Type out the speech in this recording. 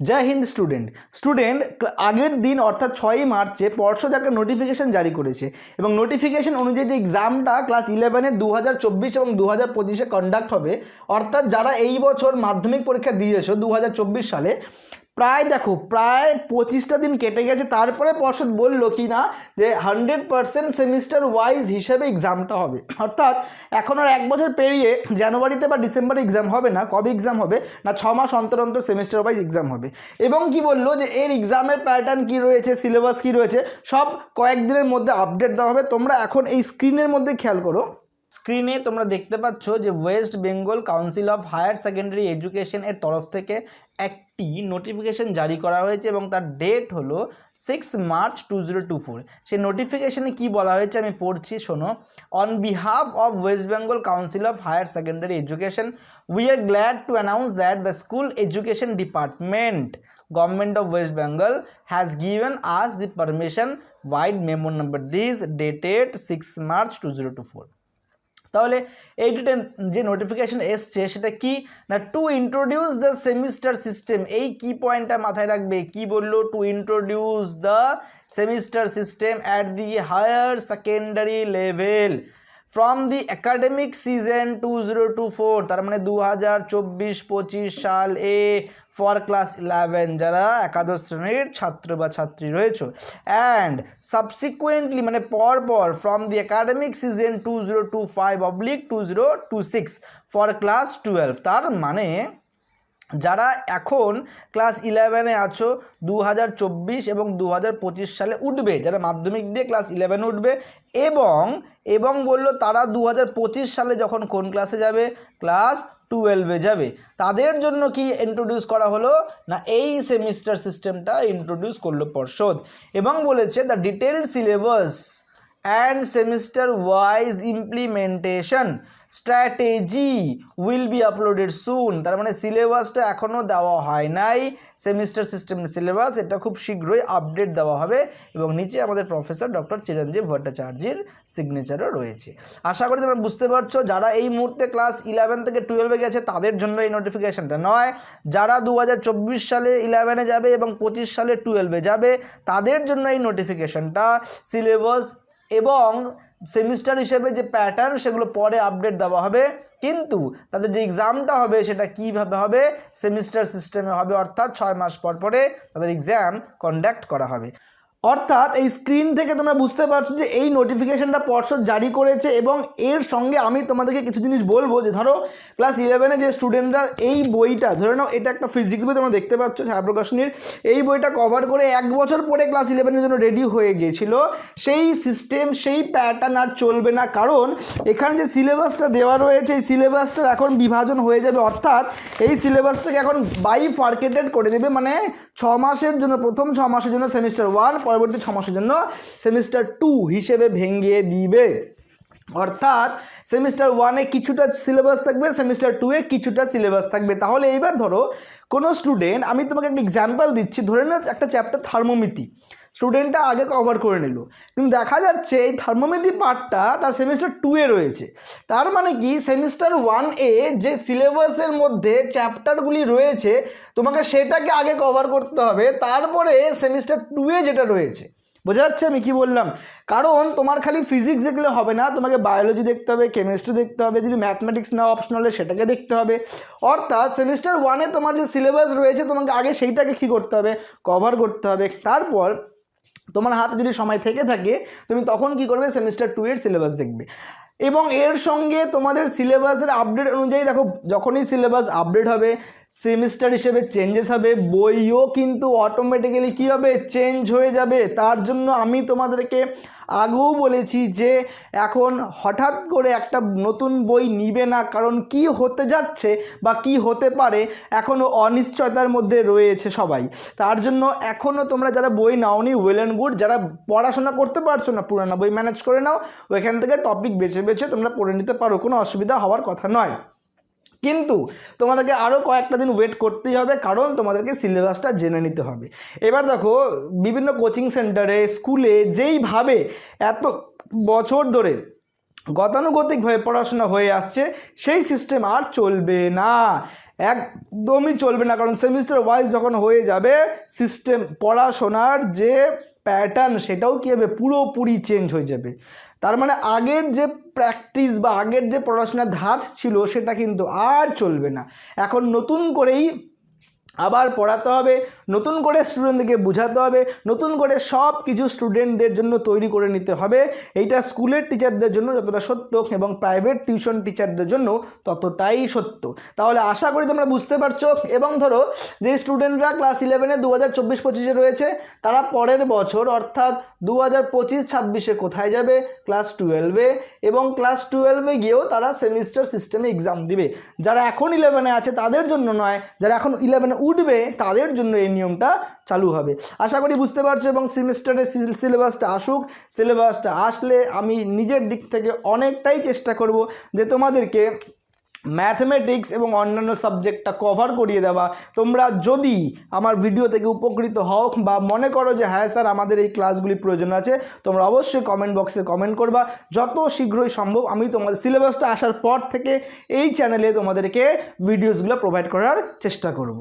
জয় Hind student. Student আগের দিন অর্থাৎ ছয়ই মার্চে পর্ষদ একটা নোটিফিকেশন জারি করেছে। এবং নোটিফিকেশন অনুযায়ী এক্সামটা ক্লাস ইলেভেনের দু হাজার চব্বিশ এবং দু হাজার পঁচিশে কন্ডাক্ট হবে, অর্থাৎ যারা এই বছর মাধ্যমিক পরীক্ষা দিয়েছ দু হাজার চব্বিশ সালে প্রায় দেখো, প্রায় পঁচিশটা দিন কেটে গেছে, তারপরে পর্ষদ বলল কি না, যে হান্ড্রেড পার্সেন্ট সেমিস্টার ওয়াইজ হিসেবে এক্সামটা হবে। অর্থাৎ এখন আর এক বছর পেরিয়ে জানুয়ারিতে বা ডিসেম্বরে এক্সাম হবে না, কবে এক্সাম হবে, না ছ মাস অন্তর অন্তর সেমিস্টার ওয়াইজ এক্সাম হবে। এবং কি বলল যে এর এক্সামের প্যাটার্ন কি রয়েছে, সিলেবাস কি রয়েছে, সব কয়েকদিনের মধ্যে আপডেট দেওয়া হবে। তোমরা এখন এই স্ক্রিনের মধ্যে খেয়াল করো। স্ক্রিনে তোমরা দেখতে পাচ্ছ যে West Bengal Council of Higher Secondary Education এর তরফ থেকে একটি নোটিফিকেশন জারি করা হয়েছে এবং তার ডেট হলো six March two zero two four সেই নোটিফিকেশনে কী বলা হয়েছে আমি পড়ছি, শোনো। On behalf of West Bengal Council of Higher Secondary Education we are glad to announce that the school education department government of west bengal, has given us the permission, wide memo number, this dated 6 march 2024 তাহলে এই যে notification এসছে, সেটা কি? না to introduce the semester system এই কি পয়েন্টটা মাথায় রাখবে? কি বলল? To introduce the semester system at the higher secondary level from the academic season two zero two four তার মানে দু হাজার চব্বিশ পঁচিশ সাল এ ফর ক্লাস ইলেভেন যারা একাদশ শ্রেণির ছাত্র বা ছাত্রী রয়েছে। অ্যান্ড সাবসিকুয়েন্টলি মানে পর পর from the academic season two zero two five oblique two zero two six for class twelve তার মানে যারা এখন ক্লাস ইলেভেনে আছো দু হাজার চব্বিশ এবং দু হাজার পঁচিশ সালে উঠবে, যারা মাধ্যমিক দিয়ে ক্লাস ইলেভেনে উঠবে এবং এবং বলল তারা দু হাজার পঁচিশ সালে যখন কোন ক্লাসে যাবে? ক্লাস টুয়েলভে যাবে। তাদের জন্য কি ইন্ট্রোডিউস করা হলো? না, এই সেমিস্টার সিস্টেমটা ইন্ট্রোডিউস করল পর্ষদ। এবং বলেছে the detailed syllabus and semester wise implementation strategy will be uploaded soon তার মানে সিলেবাসটা এখনও দেওয়া হয় নাই। সেমিস্টার সিস্টেম সিলেবাস এটা খুব শীঘ্রই আপডেট দেওয়া হবে এবং নিচে আমাদের প্রফেসর ডক্টর চিরঞ্জীব ভট্টাচার্যের সিগনেচারও রয়েছে। আশা করি তোমরা বুঝতে পারছ, যারা এই মুহূর্তে ক্লাস ইলেভেন থেকে টুয়েলভে গেছে, তাদের জন্য এই নোটিফিকেশানটা নয়। যারা দু হাজার চব্বিশ সালে ইলেভেনে যাবে এবং পঁচিশ সালে টুয়েলভে যাবে, তাদের জন্য এই নোটিফিকেশানটা সিলেবাস এবং সেমিস্টার হিসেবে যে প্যাটার্ন সেগুলো পরে আপডেট দেওয়া হবে। কিন্তু তাদের যে এক্সামটা হবে, সেটা কীভাবে হবে? সেমিস্টার সিস্টেমে হবে, অর্থাৎ ছয় মাস পর পরে তাদের এক্সাম কন্ডাক্ট করা হবে। অর্থাৎ এই স্ক্রিন থেকে তোমরা বুঝতে পারছ যে এই নোটিফিকেশনটা পর্ষদ জারি করেছে এবং এর সঙ্গে আমি তোমাদেরকে কিছু জিনিস বলব যে ধরো ক্লাস ইলেভেনে যে স্টুডেন্টরা এই বইটা, ধরে নাও এটা একটা ফিজিক্স বই, তোমরা দেখতে পাচ্ছ ছায়াপ্রকাশনীর এই বইটা কভার করে এক বছর পরে ক্লাস ইলেভেনের জন্য রেডি হয়ে গিয়েছিল। সেই সিস্টেম সেই প্যাটার্ন আর চলবে না, কারণ এখানে যে সিলেবাসটা দেওয়া রয়েছে, এই সিলেবাসটার এখন বিভাজন হয়ে যাবে। অর্থাৎ এই সিলেবাসটাকে এখন বাই ফার্কেটেড করে দেবে মানে ছ মাসের জন্য, প্রথম ছ মাসের জন্য সেমিস্টার ওয়ান পরবর্তী ছ মাসের জন্য সেমিস্টার টু হিসেবে ভেঙে দিবে। অর্থাৎ সেমিস্টার ওয়ানে কিছুটা সিলেবাস থাকবে, সেমিস্টার টুয়ে কিছুটা সিলেবাস থাকবে। তাহলে এইবার ধরো, কোনো স্টুডেন্ট, আমি তোমাকে একটা এক্সাম্পল দিচ্ছি, ধরে নাও একটা চ্যাপ্টার থার্মোমিতি স্টুডেন্টটা আগে কভার করে নিল। কিন্তু দেখা যাচ্ছে এই থার্মোমিতি পার্টটা তার সেমিস্টার টুয়ে রয়েছে। তার মানে কি? সেমিস্টার ওয়ান এ যে সিলেবাসের মধ্যে চ্যাপ্টারগুলি রয়েছে, তোমাকে সেটাকে আগে কভার করতে হবে। তারপরে সেমিস্টার টুয়ে যেটা রয়েছে, বোঝা যাচ্ছে আমি কি বললাম? কারণ তোমার খালি ফিজিক্স দেখলে হবে না, তোমাকে বায়োলজি দেখতে হবে কেমিস্ট্রি দেখতে হবে, যদি ম্যাথমেটিক্স না অপশনাল সেটাকে দেখতে হবে। অর্থাৎ সেমিস্টার ওয়ানে তোমার যে সিলেবাস রয়েছে, তোমাকে আগে সেইটাকে কী করতে হবে? কভার করতে হবে। তারপর তোমার হাতে যদি সময় থেকে থাকে, তুমি তখন কি করবে? সেমিস্টার টু এর সিলেবাস দেখবে। এবং এর সঙ্গে তোমাদের সিলেবাসের আপডেট অনুযায়ী দেখো, যখনই সিলেবাস আপডেট হবে সেমিস্টার হিসেবে চেঞ্জেস হবে, বইও কিন্তু অটোমেটিক্যালি কী হবে? চেঞ্জ হয়ে যাবে। তার জন্য আমি তোমাদেরকে আগেও বলেছি যে এখন হঠাৎ করে একটা নতুন বই নিবে না, কারণ কি হতে যাচ্ছে বা কি হতে পারে এখনও অনিশ্চয়তার মধ্যে রয়েছে সবাই। তার জন্য এখনও তোমরা যারা বই নাওনি ওয়েল অ্যান্ড গুড যারা পড়াশোনা করতে পারছ না, পুরানো বই ম্যানেজ করে নাও, ওইখান থেকে টপিক বেছে বেছে তোমরা পড়ে নিতে পারো, কোনো অসুবিধা হওয়ার কথা নয়। কিন্তু তোমাদেরকে আরও কয়েকটা দিন ওয়েট করতেই হবে, কারণ তোমাদেরকে সিলেবাসটা জেনে নিতে হবে। এবার দেখো, বিভিন্ন কোচিং সেন্টারে স্কুলে যেইভাবে এত বছর ধরে গতানুগতিকভাবে পড়াশোনা হয়ে আসছে, সেই সিস্টেম আর চলবে না। একদমই চলবে না, কারণ সেমিস্টার ওয়াইজ যখন হয়ে যাবে সিস্টেম পড়াশোনার যে প্যাটার্ন সেটাও কী হবে? পুরোপুরি চেঞ্জ হয়ে যাবে। তার মানে আগের যে প্র্যাকটিস বা আগের যে পড়াশোনার ধাঁচ ছিল সেটা কিন্তু আর চলবে না। এখন নতুন করেই আবার পড়াতে হবে, নতুন করে স্টুডেন্টদেরকে বোঝাতে হবে, নতুন করে সব কিছু স্টুডেন্টদের জন্য তৈরি করে নিতে হবে। এইটা স্কুলের টিচারদের জন্য যতটা সত্য এবং প্রাইভেট টিউশন টিচারদের জন্য ততটাই সত্য। তাহলে আশা করি তোমরা বুঝতে পারছ। এবং ধরো, যে স্টুডেন্টরা ক্লাস ইলেভেনে দু হাজার চব্বিশ পঁচিশে রয়েছে, তারা পরের বছর অর্থাৎ দু হাজার পঁচিশ ছাব্বিশে কোথায় যাবে? ক্লাস টুয়েলভে এবং ক্লাস টুয়েলভে গিয়েও তারা সেমিস্টার সিস্টেমে এক্সাম দিবে। যারা এখন ইলেভেনে আছে, তাদের জন্য নয়, যারা এখন ইলেভেনে উঠবে তাদের জন্য এই নিয়মটা চালু হবে। আশা করি বুঝতে পারছ এবং সেমিস্টারের সিলেবাসটা আসুক। সিলেবাসটা আসলে আমি নিজের দিক থেকে অনেকটাই চেষ্টা করব যে তোমাদেরকে ম্যাথমেটিক্স এবং অন্যান্য সাবজেক্টটা কভার করিয়ে দেওয়া। তোমরা যদি আমার ভিডিও থেকে উপকৃত হও বা মনে করো যে হ্যাঁ স্যার, আমাদের এই ক্লাসগুলি প্রয়োজন আছে, তোমরা অবশ্যই কমেন্ট বক্সে কমেন্ট করবা। যত শীঘ্রই সম্ভব আমি তোমাদের সিলেবাসটা আসার পর থেকে এই চ্যানেলে তোমাদেরকে ভিডিওসগুলো প্রোভাইড করার চেষ্টা করব।